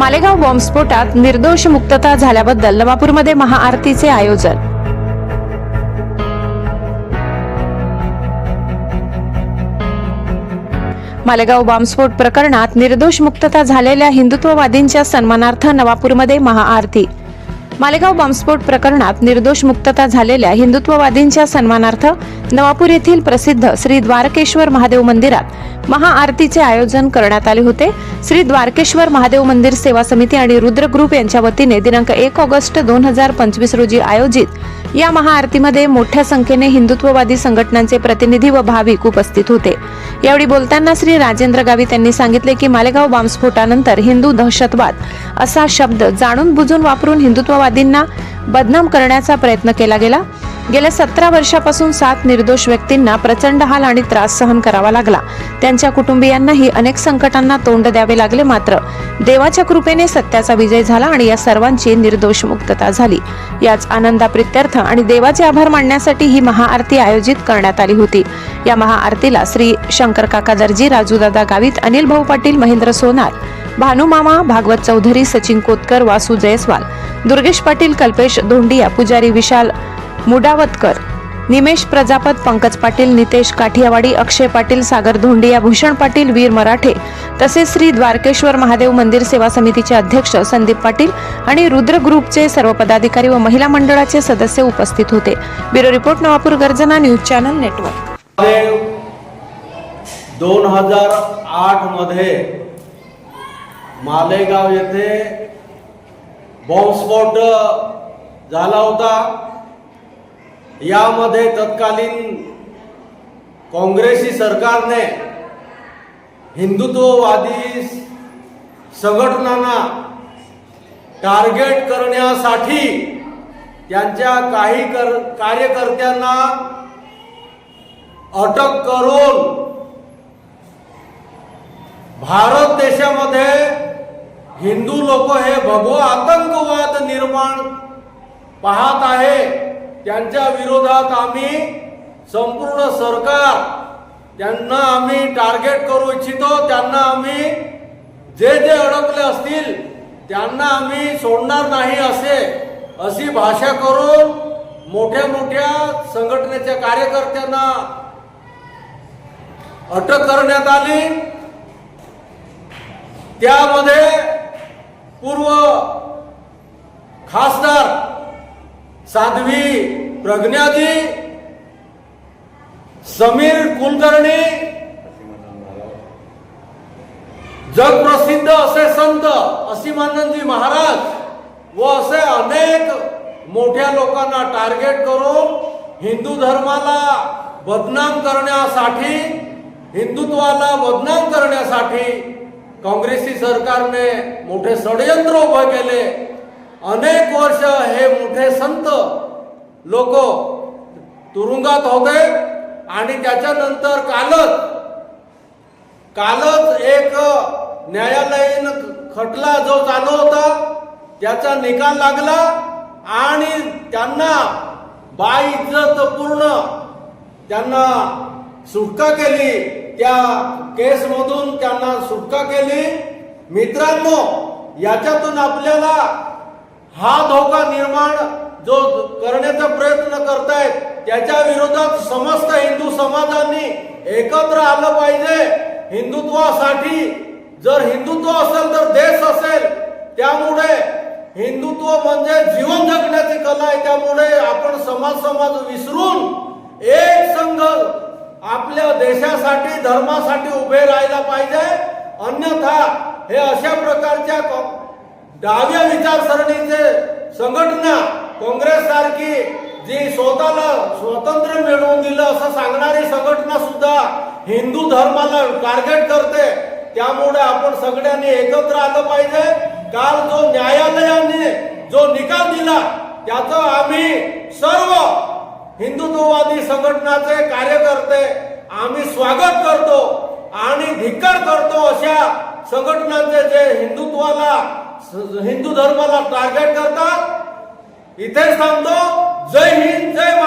मालेगाव बॉम्बस्फोटात निर्दोष मुक्तता झाल्याबद्दल नवापूरमध्ये महाआरतीचे आयोजन. मालेगाव बॉम्बस्फोट प्रकरणात निर्दोष मुक्तता झालेल्या हिंदुत्ववादींच्या सन्मानार्थ नवापूरमध्ये महाआरती. मालेगाव बॉम्बस्फोट प्रकरणात निर्दोष मुक्तता झालेल्या हिंदुत्ववादींच्या सन्मानार्थ नवापूर येथील प्रसिद्ध श्री द्वारकेश्वर महादेव मंदिरात महाआरतीचे आयोजन करण्यात आले होते. श्री द्वारकेश्वर महादेव मंदिर सेवा समिती आणि रुद्र ग्रुप यांच्या वतीने दिनांक एक ऑगस्ट दोन हजार पंचवीस रोजी आयोजित या महाआरतीमध्ये मोठ्या संख्येने हिंदुत्ववादी संघटनांचे प्रतिनिधी व भाविक उपस्थित होते. यावेळी बोलताना श्री राजेंद्र गावित यांनी सांगितले की मालेगाव बॉम्बस्फोटानंतर हिंदू दहशतवाद असा शब्द जाणून बुजून वापरून हिंदुत्ववादींना बदनाम करण्याचा प्रयत्न केला गेला. गेल्या सतरा वर्षापासून सात निर्दोष व्यक्तींना प्रचंड हाल आणि त्रास सहन करावा लागला. त्यांच्या कुटुंबियांनाही अनेक संकटांना तोंड द्यावे लागले मात्र देवाच्या कृपेने सत्याचा विजय झाला आणि या सर्वांची निर्दोष मुक्तता झाली. याच आनंदाप्रित्यर्थ आणि देवाचे आभार मानण्यासाठी ही महाआरती आयोजित करण्यात आली होती. या महाआरतीला श्री शंकर काका दर्जी राजूदादा गावित अनिल भाऊ पाटील महेंद्र सोनार भानुमामा भागवत चौधरी सचिन कोतकर वासू जयस्वाल दुर्गेश पाटील कल्पेश धोंडिया पुजारी विशाल मुडावतकर निमेश प्रजापत पंकज पाटील नितेश काठियावाडी अक्षय पाटील सागर धोंडिया भूषण पाटील वीर मराठे तसेच श्री द्वारकेश्वर महादेव मंदिर सेवा समितीचे अध्यक्ष संदीप पाटील आणि रुद्र ग्रुपचे सर्व पदाधिकारी व महिला मंडळाचे सदस्य उपस्थित होते. ब्युरो रिपोर्ट नवापूर गर्जना न्यूज चॅनल नेटवर्क. दोन हजार आठमध्ये मालेगाव येथे बॉम्बस्फोट झाला होता. यामध्ये तत्कालीन काँग्रेसी सरकारने हिंदुत्ववादी संघटनांना टार्गेट करण्यासाठी त्यांच्या काही कर कार्यकर्त्यांना अटक करून भारत देशामध्ये हिंदू लोक हे भगवा आतंकवाद निर्माण पाहत आहे. त्यांच्या विरोधात आम्ही संपूर्ण सरकार त्यांना आम्ही टार्गेट करू इच्छितो त्यांना आम्ही जे जे अडकले असतील त्यांना आम्ही सोडणार नाही असे अशी भाषा करून मोठ्या मोठ्या संघटनेच्या कार्यकर्त्यांना अटक करण्यात आली. त्यामध्ये पूर्व खासदार साध्वी प्रज्ञाजी समीर कुलकर्णी जगप्रसिद्ध असे संत असीमानंदजी महाराज व असे अनेक मोठ्या लोकांना टार्गेट करून हिंदू धर्माला बदनाम करण्यासाठी हिंदुत्वाला बदनाम करण्यासाठी काँग्रेसी सरकारने मोठे षडयंत्र उभे केले. अनेक वर्ष हे मोठे संत लोक तुरुंगात होते आणि त्याच्यानंतर कालच कालच एक न्यायालयीन खटला जो चालू होता त्याचा निकाल लागला आणि त्यांना बाइज्जत पूर्ण त्यांना सुटका केली. त्या केसमधून त्यांना सुटका केली. मित्रांनो याच्यातून आपल्याला हा धोका निर्माण जो करण्याचा प्रयत्न करतायत त्याच्या विरोधात समस्त हिंदू समाजांनी एकत्र आलं पाहिजे. हिंदुत्वासाठी जर हिंदुत्व असेल तर देश असेल त्यामुळे हिंदुत्व म्हणजे जीवन जगण्याची कला आहे. त्यामुळे आपण समाज समाज विसरून एक संघ आपल्या देशासाठी धर्मासाठी उभे राहायला पाहिजे. अन्यथा हे अशा प्रकारच्या डाव्या विचारसरणीचे संघटना काँग्रेस सारखी जी स्वतःला स्वातंत्र्य मिळवून दिलं असं सांगणारी संघटना सुद्धा हिंदू धर्माला टार्गेट करते. त्यामुळे आपण सगळ्यांनी एकत्र आलं पाहिजे. काल जो न्यायालयाने जो निकाल दिला त्याचं आम्ही सर्व हिंदुत्ववादी संघटनाचे कार्यकर्ते आम्ही स्वागत करतो आणि धिक्कार करतो अशा संघटनांचे जे हिंदुत्वाला हिंदू धर्माला टार्गेट करतात. इथेच थांबतो. जय हिंद जय